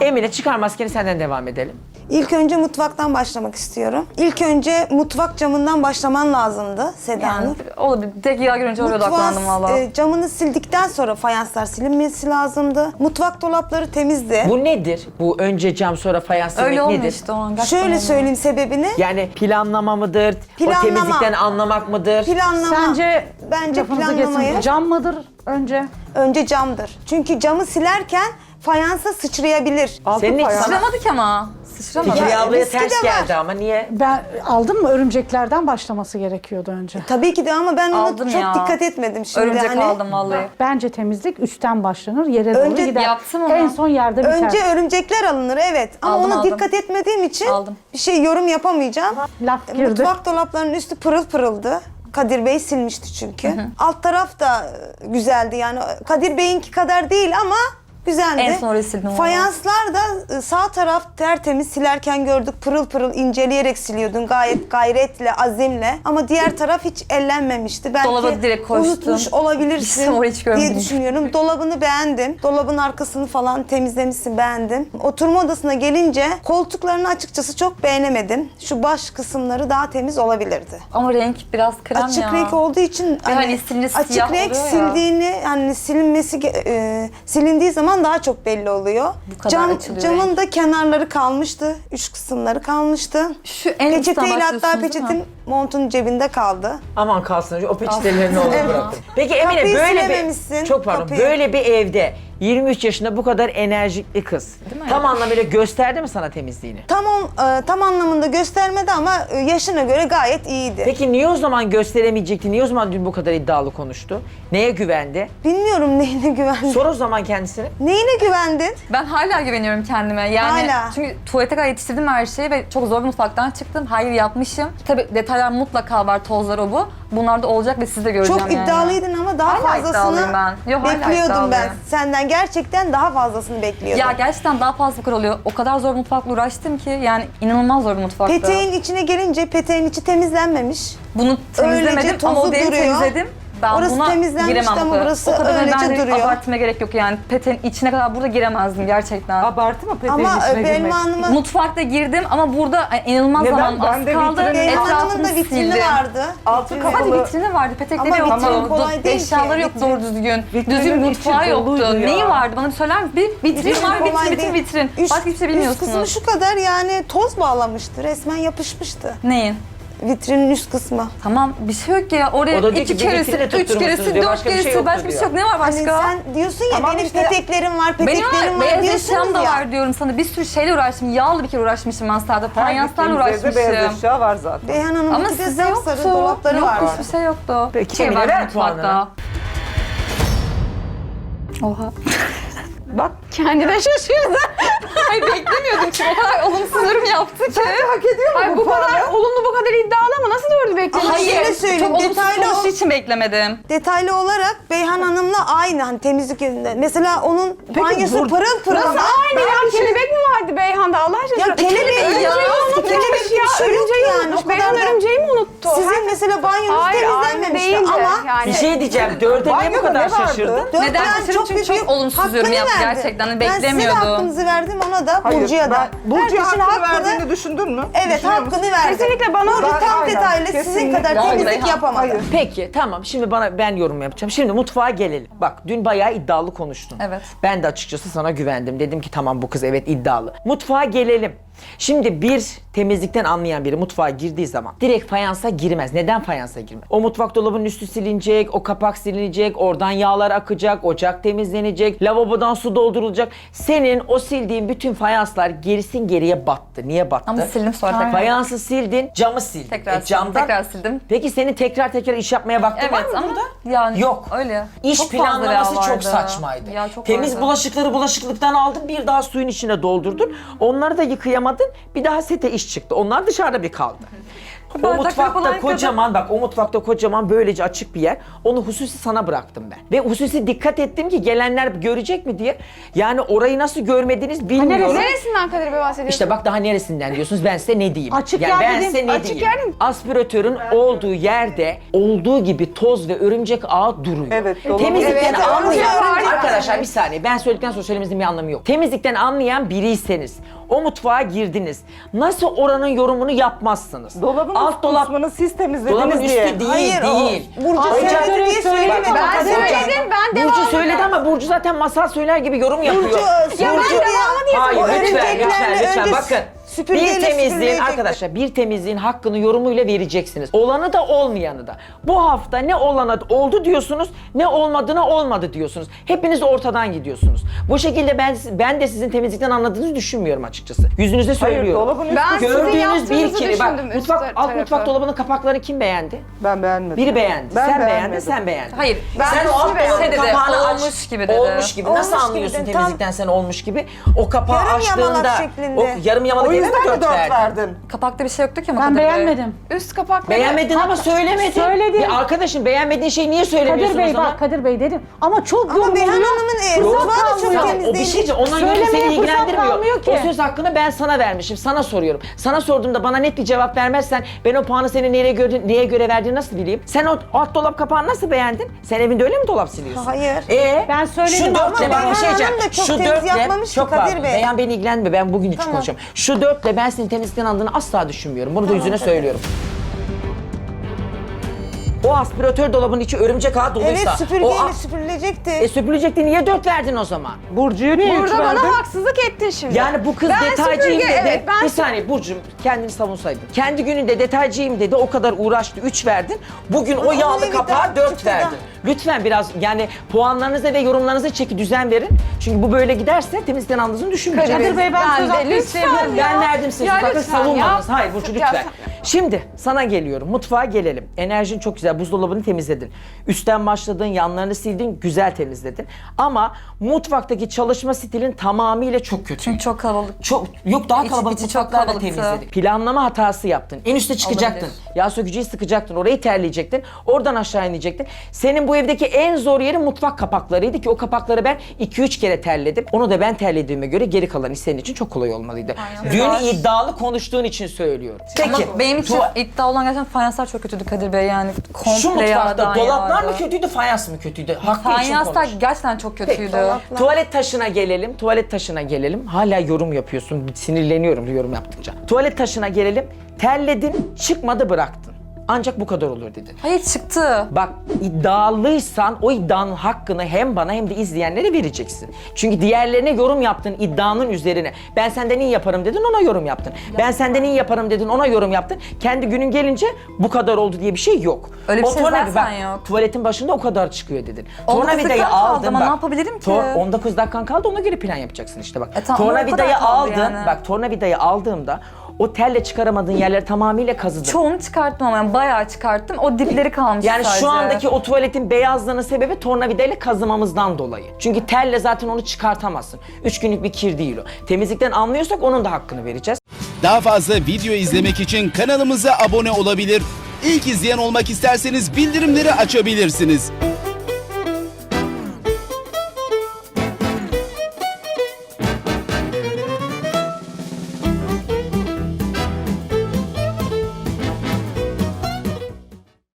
Emine çıkar maskeni senden devam edelim. İlk önce mutfaktan başlamak istiyorum. İlk önce mutfak camından başlaman lazımdı Seda Yani Nur. olabilir. Tek yağ görünce oraya odaklandım valla. e, camını sildikten sonra fayanslar silinmesi lazımdı. Mutfak dolapları temizdi. Bu nedir? Bu önce cam sonra fayans Öyle demek olmuyor nedir? işte o an. Gerçekten Şöyle olmuyor. söyleyeyim sebebini. Yani planlama mıdır? O Planlama. temizlikten anlamak mıdır? Planlama. Sence bence lafınızı planlamayı kesin. Cam mıdır önce? önce camdır. Çünkü camı silerken fayansa sıçrayabilir. Senin hiç sana Sıçramadık ama. Sıçramadık. Fikri ablaya riski ters de var. geldi ama niye? Ben aldım mı örümceklerden başlaması gerekiyordu önce. Tabii ki de ama ben ona Aldım çok ya. dikkat etmedim şimdi. Örümcek hani. aldım vallahi. Bence temizlik üstten başlanır, yere doğru Önce gider. yaptım onu. En son yerde biter. Önce örümcekler alınır evet ama Aldım, ona aldım. dikkat etmediğim için Aldım. bir şey yorum yapamayacağım. Laf girdi. Mutfak dolaplarının üstü pırıl pırıldı. Kadir Bey silmişti çünkü. Alt taraf da e, güzeldi yani Kadir Bey'inki kadar değil ama güzeldi. En son valla. Fayanslar da e, sağ taraf tertemiz silerken gördük pırıl pırıl inceleyerek siliyordun gayet gayretle, azimle. Ama diğer taraf hiç ellenmemişti. Belki Dolaba direkt koştum. unutmuş olabilirsin orayı hiç diye görmedim. düşünüyorum. Dolabını beğendim. Dolabın arkasını falan temizlemişsin beğendim. Oturma odasına gelince koltuklarını açıkçası çok beğenemedim. Şu baş kısımları daha temiz olabilirdi. Ama renk biraz krem açık ya. renk olduğu için hani silince açık siyah renk oluyor ya. sildiğini hani silinmesi ge- e, silindiği zaman daha çok belli oluyor. Bu kadar açılıyor camın da kenarları kalmıştı. Üç kısımları kalmıştı. Şu en Peçeteyle hatta mi? montun cebinde kaldı. Aman kalsın o peçetelerini olur Evet. bırakın. Peki Emine Kapıyı böyle silememişsin, bir çok pardon kapıyı. böyle bir evde 23 yaşında bu kadar enerjikli kız Değil mi? tam anlamıyla gösterdi mi sana temizliğini? Tam on, e, tam anlamında göstermedi ama e, yaşına göre gayet iyiydi. Peki niye o zaman gösteremeyecekti? Niye o zaman dün bu kadar iddialı konuştu? Neye güvendi? Bilmiyorum neyine güvendin. Sor o zaman kendisine. Neyine güvendin? Ben hala güveniyorum kendime. Yani Hala. çünkü tuvalete kadar yetiştirdim her şeyi ve çok zor bir mutfaktan çıktım. Hayır yapmışım. Tabii detaylar mutlaka var, tozlar o bu. Bunlar da olacak ve siz de göreceğim Çok yani. iddialıydın daha Hala fazlasını iddialıyım ben. Hala bekliyordum ben. iddialıyım. Senden gerçekten daha fazlasını bekliyordum. Ya gerçekten daha fazla kır oluyor. O kadar zor mutfakla uğraştım ki yani inanılmaz zor bir mutfakta. Peteğin içine gelince peteğin içi temizlenmemiş. Bunu temizlemedim ama o deri duruyor. temizledim. Ben Orası buna temizlenmişti giremem bu ama kadar. burası o kadar öylece ben de duruyor. abartmaya gerek yok yani. Peteğin içine kadar burada giremezdim gerçekten. Abartı mı peteğin Ama içine e, girmek? Belma Hanım'ın Mutfakta girdim ama burada e, inanılmaz Neden? zaman Ben az de kaldı. vitrin- Belma Hanım'ın Etrafını da vitrini sildim. vardı. Altı Vitrini. kapalı. Hadi vitrini vardı, petekleri Ama yoktu. vitrin kolay değil ki. Eşyaları yoktu Vitrin- doğru düzgün. Vitrinin Düzgün içi mutfağı yoktu. ya. Neyi vardı bana bir söyler misin? Bir vitrin var, vitrin, kolay vitrin, değil. vitrin. Üst- Başka hiçbir şey Üst kısmı bilmiyorsunuz. şu kadar yani toz bağlamıştı. Resmen yapışmıştı. Neyin? Vitrinin üst kısmı. Tamam bir şey yok ya. Oraya O da diyor iki ki bir keresi, üç tutturmuşsunuz keresi, diyor, dört başka bir şey keresi, yoktur başka bir şey yok. Ne var Hani başka? sen diyorsun ya Tamam benim işte- peteklerim var, Benim peteklerim var, var beyaz diyorsunuz eşyam da ya. var diyorum sana. Bir sürü şeyle uğraştım. Yağlı bir kere uğraşmışım ben sadece. Her Panyanslarla gittiğimiz evde beyaz uğraşmışım. eşya var zaten. Beyhan Hanım'ın Ama bir de sizde yoktu. sarı dolapları Yok var. hiçbir şey yoktu. Peki, şey Emine, var ver mutfakta. puanını. Oha. Bak Kendine şaşırdı. Hayır beklemiyordum çünkü o kadar olumsuz yorum yaptı ki. hak ediyor mu Ay bu puanı? kadar olumlu bu kadar iddialı ama nasıl dördü bekledin? Hayır, şöyle söyleyeyim, çok olumsuz detaylı ol- için beklemedim. Detaylı olarak Beyhan Hanım'la aynı hani temizlik yönünde. Mesela onun banyosu bur- pırıl pırıl. Nasıl aynı ya? Kelebek mi vardı Beyhan'da Allah aşkına? Ya kelebeği ya. örümceği. Kelebek bir ya, şey yok yani. O kadar da- örümceği mi unuttu? Sizin mesela banyonuz Hayır aynı temizlenmemişti değildi. ama yani. Bir şey diyeceğim. Dörde niye bu Banyoda kadar ne vardı? şaşırdın? Dört Neden tane şaşırdım? Çünkü çok büyük olumsuz yorum hakkını yaptı verdi. gerçekten. Ben size de hakkınızı verdim ona da Hayır, Burcu'ya da. ben Burcu'ya Herkesin hakkını verdiğini düşündün mü? Evet Düşünüyor musun? hakkını verdi. Kesinlikle bana Burcu Ben- tam aynen, detaylı sizin kesinlikle. kadar Vallahi temizlik ha- yapamadı. Hayır. Peki tamam şimdi bana ben yorum yapacağım. Şimdi mutfağa gelelim. Bak dün bayağı iddialı konuştun. Evet. Ben de açıkçası sana güvendim. Dedim ki tamam bu kız evet iddialı. Mutfağa gelelim. Şimdi bir temizlikten anlayan biri mutfağa girdiği zaman direkt fayansa girmez. Neden fayansa girmez? O mutfak dolabının üstü silinecek, o kapak silinecek, oradan yağlar akacak, ocak temizlenecek, lavabodan su doldurulacak. Senin o sildiğin bütün fayanslar gerisin geriye battı. Niye battı? Ama sildim sonra tekrar. Fayansı sildin, camı sildin. Tekrar E, sildim, camdan- tekrar sildim. Peki senin tekrar tekrar iş yapmaya vaktin var Evet mı ama burada? yani Yok. öyle. İş Çok planlaması çok vardı. saçmaydı. Ya çok Temiz vardı. bulaşıkları bulaşıklıktan aldın bir daha suyun içine doldurdun. Onları da yıkayamadın bir daha sete iş çıktı. Onlar dışarıda bir kaldı. O Bardakları mutfakta yıkadım. kocaman bak o mutfakta kocaman böylece açık bir yer. Onu hususi sana bıraktım ben. Ve hususi dikkat ettim ki gelenler görecek mi diye. Yani orayı nasıl görmediniz bilmiyorum. Neresinden Kadir Bey bahsediyorsun? İşte bak daha neresinden diyorsunuz ben size ne diyeyim. Açık yani yer ben dedim, size ne açık diyeyim. yer mi? Aspiratörün olduğu yerde olduğu gibi toz ve örümcek ağı duruyor. Evet, dolabın- Temizlikten Evet, anlayan ağı arkadaşlar bir saniye ben söyledikten sonra söylememizin bir anlamı yok. Temizlikten anlayan biriyseniz o mutfağa girdiniz. Nasıl oranın yorumunu yapmazsınız? Dolabın Alt dolap kısmını siz temizlediniz Dolabın diye. üstü değil Hayır, o değil. Burcu Hocam- söyledi diye söyleme. Bak, Ben Hocam- söyledim, ben devam Burcu söyledi ama Burcu zaten masal söyler gibi yorum yapıyor. Burcu, Ya ben Burcu devamını Hayır o lütfen lütfen örümceklerle lütfen bakın. Süpürgeyle Bir temizliğin süpürülecekti. arkadaşlar bir temizliğin hakkını yorumuyla vereceksiniz. Olanı da olmayanı da. Bu hafta ne olana oldu diyorsunuz ne olmadığına olmadı diyorsunuz. Hepiniz ortadan gidiyorsunuz. Bu şekilde ben ben de sizin temizlikten anladığınızı düşünmüyorum açıkçası. Yüzünüze söylüyorum. dolabın üstü Ben sizin Gördüğünüz bir yaptığınızı kere bak düşündüm, üst mutfak, alt tarafı. mutfak dolabının kapaklarını kim beğendi? ben beğenmedim. Biri beğendi. Ben sen beğendin, beğenmedim. sen beğendin. Hayır. sen o alt dolabın dedi, kapağını aç. olmuş gibi dedi. Olmuş gibi. Nasıl Olmuş gibi anlıyorsun dedi, temizlikten sen olmuş gibi? O kapağı Yarım yamalak açtığında şeklinde. o yarım yamalak O mi mi dört dört verdin? verdin? Kapakta bir şey yoktu ki ama Ben Kadir Bey. beğenmedim. Üst kapakları... Beğenmedin ama söylemedin. Söyledim. Bir arkadaşım beğenmediğin şeyi niye söylemiyorsun Kadir o Bey zaman? bak Kadir Bey dedim. Ama çok Ama Beyhan yorumluyor. Hanım'ın e, Fırsat mutfağı da çok kalmıyor. Temiz o bir değil. şey değil. Ona göre Söylemeye seni fırsat ilgilendirmiyor. kalmıyor ki. O söz hakkını ben sana vermişim. Sana soruyorum. Sana sorduğumda bana net bir cevap vermezsen ben o puanı senin nereye göre, neye göre verdiğini nasıl bileyim? Sen o alt dolap kapağını nasıl beğendin? Sen evinde öyle mi dolap siliyorsun? Hayır. Ee, Ben söyledim şu ama dörtle ben Beyhan bir şey diyeceğim. Hanım da çok Şu temiz dörtle, yapmamış ki çok Kadir. Bey. Beyan beni ilgilenmiyor. Ben bugün hiç Tamam. konuşacağım. Şu dörtle ben senin temizlikten andığını asla düşünmüyorum. Bunu da yüzüne söylüyorum. O aspiratör dolabının içi örümcek ağı doluysa... Evet o süpürgeyle a- süpürülecekti. E süpürülecekti niye dört verdin o zaman? Burcu'ya niye üç Burada verdin? bana haksızlık ettin şimdi. Yani bu kız Ben detaycıyım süpürge- dedi. Evet, ben bir saniye Burcu'm kendini savunsaydın. Kendi gününde detaycıyım dedi. O kadar uğraştı. Üç verdin. Bugün o Ama yağlı evi kapağa daha dört çıktı da. verdin. Lütfen biraz yani puanlarınıza ve yorumlarınıza çeki düzen verin. Çünkü bu böyle giderse temizlikten andığınızı düşünmeyeceğim. Kadir Bey ben söz hakkı ya. Ben verdim size. Ya savunmadınız. ya. Hayır Burcu Ya lütfen. Şimdi sana geliyorum. Mutfağa gelelim. Enerjin çok güzel. Buzdolabını temizledin. Üstten başladın, yanlarını sildin, güzel temizledin. Ama mutfaktaki çalışma stilin tamamıyla çok kötü. Çünkü çok kalabalık. Çok yok daha İçi- kalabalık içi çok mutfaklar da kalabalıktı. temizledik. Planlama hatası yaptın. En üste çıkacaktın. Olabilir. Yağ sökücüyü sıkacaktın. Orayı terleyecektin. Oradan aşağı inecektin. Senin bu evdeki en zor yeri mutfak kapaklarıydı ki o kapakları ben 2-3 kere terledim. Onu da ben terlediğime göre geri kalan iş senin için çok kolay olmalıydı. Dün iddialı konuştuğun için söylüyorum. Peki. Ama benim için tuva- iddia olan gerçekten fayanslar çok kötüydü Kadir Bey yani komple şu mutfakta yağdan dolaplar yağdı. mı kötüydü, fayans mı kötüydü? Hakkı için Fayanslar konuş. gerçekten çok kötüydü. Tuvalet taşına gelelim. Tuvalet taşına gelelim. Hala yorum yapıyorsun. Sinirleniyorum yorum yaptıkça. Tuvalet taşına gelelim. Terledin, çıkmadı bıraktın. Ancak bu kadar olur dedin. Hayır çıktı. Bak iddialıysan o iddianın hakkını hem bana hem de izleyenlere vereceksin. Çünkü diğerlerine yorum yaptın iddianın üzerine. Ben senden iyi yaparım dedin ona yorum yaptın. Ben senden iyi yaparım dedin ona yorum yaptın. Kendi günün gelince bu kadar oldu diye bir şey yok. Öyle bir şey zaten bak, yok. Tuvaletin başında o kadar çıkıyor dedin. 19 Tornavidayı dakikam kaldı aldın ama bak. ne yapabilirim ki? 19 dakikan kaldı ona göre plan yapacaksın işte bak. E tamam, ama o tornavidayı kadar kaldı aldın. yani. Bak tornavidayı aldığımda o telle çıkaramadığın yerleri tamamıyla kazıdın. Çoğunu çıkarttım ama yani bayağı çıkarttım. O dipleri kalmış Yani sadece. şu andaki o tuvaletin beyazlığının sebebi tornavidayla kazımamızdan dolayı. Çünkü telle zaten onu çıkartamazsın. Üç günlük bir kir değil o. Temizlikten anlıyorsak onun da hakkını vereceğiz. Daha fazla video izlemek için kanalımıza abone olabilir. İlk izleyen olmak isterseniz bildirimleri açabilirsiniz.